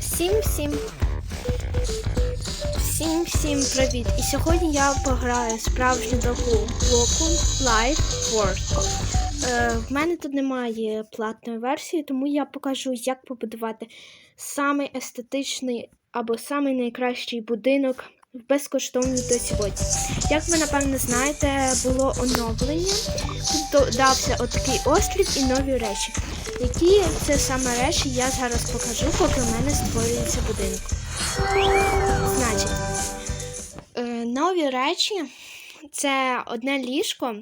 Всім всім. Всім всім привіт! І сьогодні я пограю справжню таку блоку Live World. Е, в мене тут немає платної версії, тому я покажу, як побудувати самий естетичний або самий найкращий будинок в безкоштовній досвіді. Як ви напевно знаєте, було оновлення. Тут додався отакий острів і нові речі. Які це саме речі, я зараз покажу, поки в мене створюється будинок. Значить, е, нові речі це одне ліжко,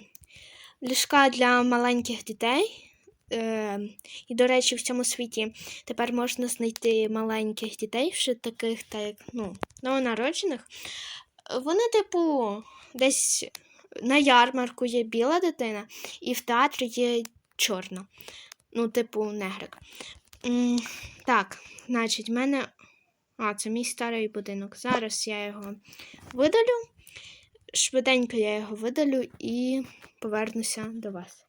ліжка для маленьких дітей. Е, і, до речі, в цьому світі тепер можна знайти маленьких дітей, ще таких, так ну, новонароджених. Вони, типу, десь на ярмарку є біла дитина, і в театрі є чорна. Ну, типу, негрик. Так, значить, в мене. А, це мій старий будинок. Зараз я його видалю. Швиденько я його видалю і повернуся до вас.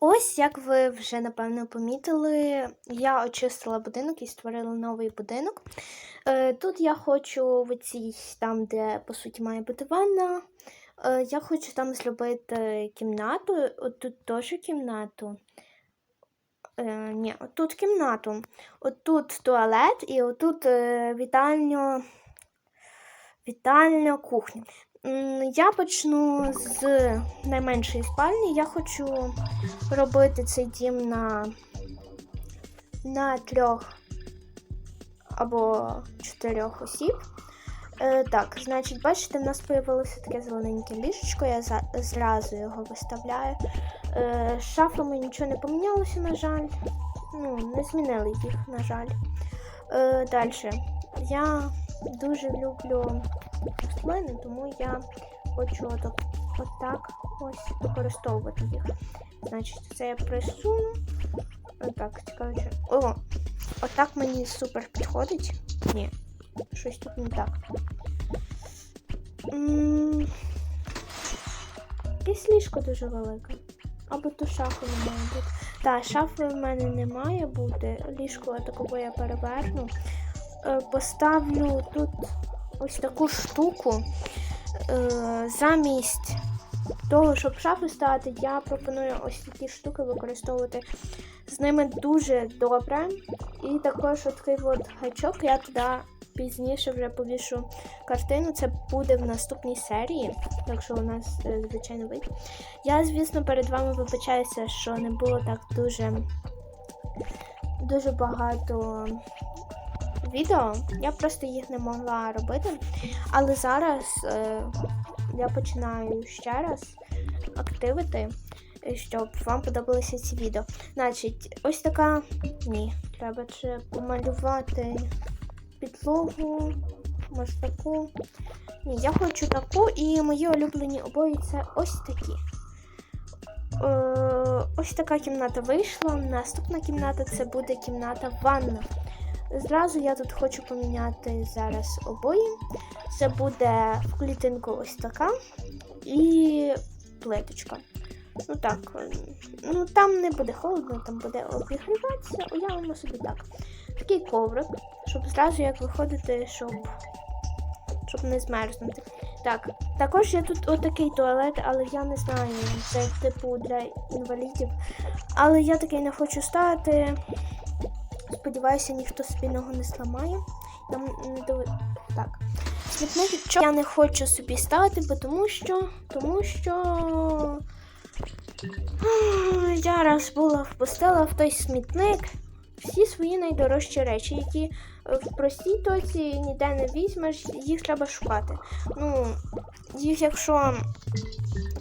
Ось, як ви вже напевно помітили, я очистила будинок і створила новий будинок. Е, Тут я хочу в цій, там, де по суті має бути ванна. Е, Я хочу там зробити кімнату. От тут теж кімнату. Е, ні, отут кімнату. Отут туалет і отут е, вітальню, вітальня кухня. Я почну з найменшої спальні. Я хочу робити цей дім на, на трьох або чотирьох осіб. Е, так, значить, бачите, в нас з'явилося таке зелененьке ліжечко, я за, зразу його виставляю. Е, з шафами нічого не помінялося, на жаль. Ну, не змінили їх, на жаль. Е, Далі. Я дуже люблю рослини, тому я хочу отак, отак ось використовувати їх. Значить, це я присуну. Отак, цікаво. О! Отак мені супер підходить. Ні, щось тут не так. Якесь ліжко дуже велике. Або ту шафу не має бути. Так, шафи в мене не має бути. Ліжко такого я переверну. Е, Поставлю тут ось таку штуку. Е, Замість того, щоб шафи ставити, я пропоную ось такі штуки використовувати. З ними дуже добре. І також такий от гачок я туди пізніше вже повішу картину. Це буде в наступній серії, якщо у нас, е, звичайно, вийде. Я, звісно, перед вами вибачаюся, що не було так дуже, дуже багато відео. Я просто їх не могла робити. Але зараз е, я починаю ще раз активити, щоб вам подобалися ці відео. Значить, ось така. Ні, треба ще помалювати підлогу. Може таку. Ні, я хочу таку, і мої улюблені обої це ось такі. Е, ось така кімната вийшла. Наступна кімната це буде кімната ванна. Зразу я тут хочу поміняти зараз обої. Це буде клітинку ось така і плиточка. Ну так, е, ну там не буде холодно, там буде обігріватися. Уявимо собі так. Такий коврик, щоб зразу як виходити, щоб, щоб не змерзнути. Так, також є тут отакий туалет, але я не знаю, це типу для інвалідів. Але я такий не хочу ставити. Сподіваюся, ніхто собі ногу не зламає. Там не дови... Так. Смітник я не хочу собі ставити, бо тому що. Тому що. Я раз була впустила в той смітник всі свої найдорожчі речі, які в простій тоці ніде не візьмеш, їх треба шукати. Ну, їх, якщо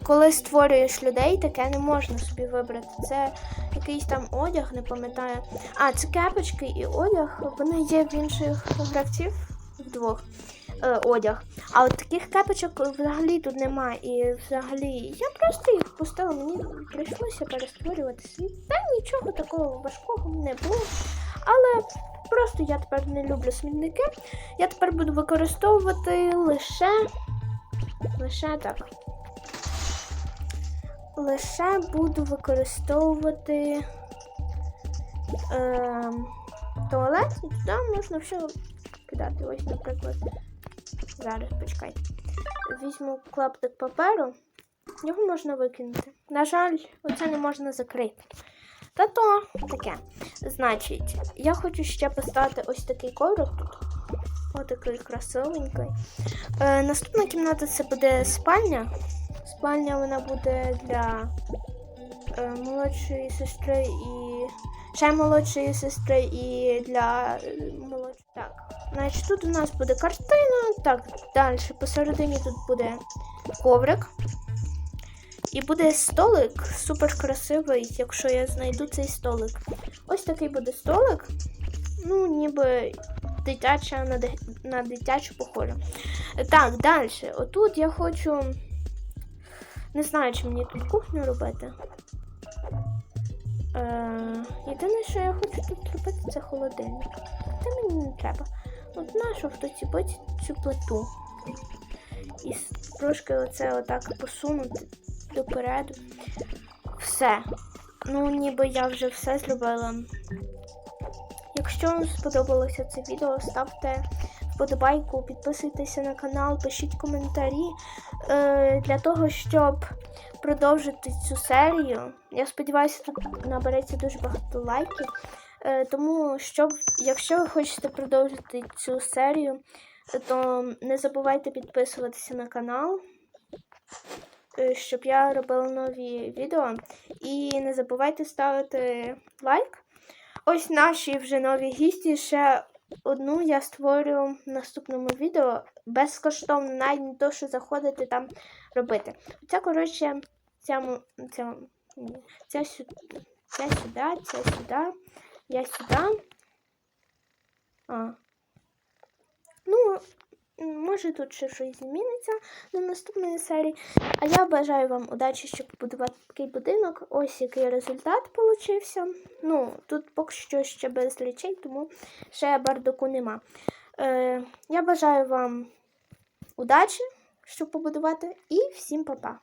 коли створюєш людей, таке не можна собі вибрати. Це якийсь там одяг, не пам'ятаю. А, це кепочки і одяг. Вони є в інших гравців вдвох е, одяг. А от таких кепочок взагалі тут немає. І взагалі я просто їх пустила, мені прийшлося перестворювати світ. Та нічого такого важкого не було. Але просто я тепер не люблю смітники. Я тепер буду використовувати лише. Лише так. Лише буду використовувати е, туалет, і туди можна все кидати. Ось, наприклад, зараз почекайте. Візьму клаптик паперу, його можна викинути. На жаль, оце не можна закрити. Та то таке. Значить, я хочу ще поставити ось такий коврик тут. Ось такий красивенький. Е, наступна кімната це буде спальня. Спальня вона буде для е, молодшої сестри і ще молодшої сестри і для е, молодшої. Так. Значить, тут у нас буде картина. Так, далі посередині тут буде коврик. І буде столик супер красивий, якщо я знайду цей столик. Ось такий буде столик. Ну, ніби дитяча на, ди- на дитячу похожа. Так, далі. Отут я хочу. Не знаю, чи мені тут кухню робити. Е, єдине, що я хочу тут робити, це холодильник. Та мені не треба. От нащо втоціпити цю плиту. І трошки оце отак посунути допереду. Все. Ну, ніби я вже все зробила. Якщо вам сподобалося це відео, ставте вподобайку, підписуйтеся на канал, пишіть коментарі е, для того, щоб продовжити цю серію. Я сподіваюся, набереться дуже багато лайків. Е, тому, щоб, якщо ви хочете продовжити цю серію, то не забувайте підписуватися на канал, е, щоб я робила нові відео. І не забувайте ставити лайк. Ось наші вже нові гісті. Ще одну я створю в наступному відео безкоштовно, навіть не то, що заходити там робити. Ця, коротше, ця, ця, ця, сюди, ця сюди, ця сюди, я сюди. А. Ну, може тут ще щось зміниться на наступної серії. А я бажаю вам удачі, щоб побудувати такий будинок. Ось який результат получився. Ну, тут поки що ще без речей, тому ще бардаку нема. Е, я бажаю вам удачі, щоб побудувати, і всім па-па.